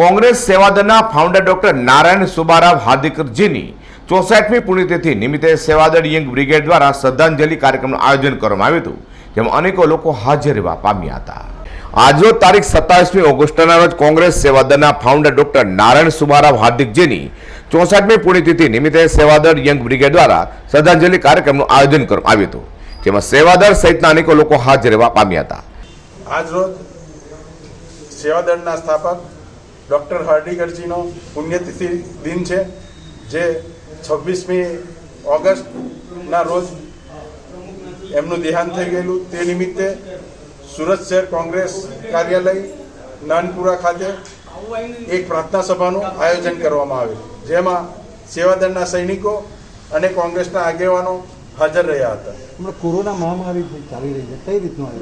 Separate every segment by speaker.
Speaker 1: કોંગ્રેસ સેવાદળના founder doctor Narayan Subbarao હાર્દિકજીની ચોસઠમી પુણ્યતિથિ નિમિત્તે સેવાદળ યંગ બ્રિગેડ દ્વારા શ્રદ્ધાંજલિ કાર્યક્રમનું આયોજન કરવામાં આવ્યું હતું, જેમાં અનેકો લોકો હાજર રહેવા પામ્યા હતા. આજરોજ તારીખ સત્તાવીસમી ઓગસ્ટના રોજ કોંગ્રેસ સેવાદળના ફાઉન્ડર ડોક્ટર નારાયણ સુબારાવ હાર્દિકજીની ચોસઠમી પુણ્યતિથિ નિમિત્તે સેવાદળ યંગ બ્રિગેડ દ્વારા શ્રદ્ધાંજલિ કાર્યક્રમનું આયોજન કરવામાં આવ્યું હતું, જેમાં સેવાદળ સહિતના અનેકો લોકો હાજર રહેવા પામ્યા હતા.
Speaker 2: આજરોજ સેવાદળના સ્થાપક ડૉક્ટર હાર્ડિગરજીનો પુણ્યતિથિ દિન છે જે છવ્વીસમી ઓગસ્ટના રોજ એમનું દેહાંત થઈ ગયેલું. તે નિમિત્તે સુરત શહેર કોંગ્રેસ કાર્યાલય નાનપુરા ખાતે એક પ્રાર્થના સભાનું આયોજન કરવામાં આવ્યું જેમાં સેવાદળના સૈનિકો અને કોંગ્રેસના આગેવાનો હાજર રહ્યા હતા.
Speaker 3: હમણાં કોરોના મહામારી ચાલી રહી છે કઈ રીતનું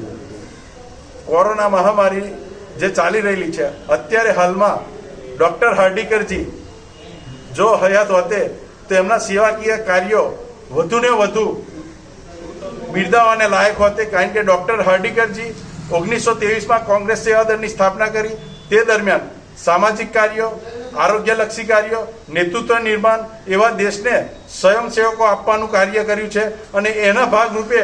Speaker 2: કોરોના મહામારી જે ચાલી રહેલી છે. અત્યારે હાલમાં ડૉક્ટર હાર્ડિકરજી જો હયાત હોતે તો એમના સેવાકીય કાર્યો વધુને વધુ બિરદાવાને લાયક હોતે કારણ કે ડૉક્ટર હાર્ડિકરજી ઓગણીસો તેવીસમાં કોંગ્રેસ સેવાદળની સ્થાપના કરી. તે દરમિયાન સામાજિક કાર્યો, આરોગ્યલક્ષી કાર્યો, નેતૃત્વ નિર્માણ એવા દેશને સ્વયંસેવકો આપવાનું કાર્ય કર્યું છે. અને એના ભાગરૂપે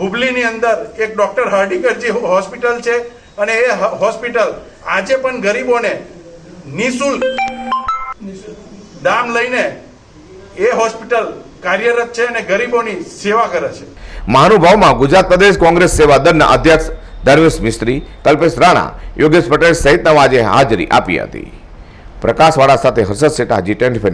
Speaker 2: હુબલીની અંદર એક ડૉક્ટર હાર્ડિકરજી હોસ્પિટલ છે. અને એ હોસ્પિટલ. આજે પણ ગરીબોને નિઃશુલ્ક દામ લઈને એ હોસ્પિટલ કાર્યરત છે અને ગરીબોની સેવા કરે છે.
Speaker 1: મહાનુભાવમાં ગુજરાત પ્રદેશ કોંગ્રેસ સેવા દળના અધ્યક્ષ ધર્મેશ મિસ્ત્રી કલ્પેશ રાણા, યોગેશ પટેલ સહિતના આજે હાજરી આપી હતી. પ્રકાશવાળા સાથે હર્ષદ શેઠા જી ટ્વેન્ટી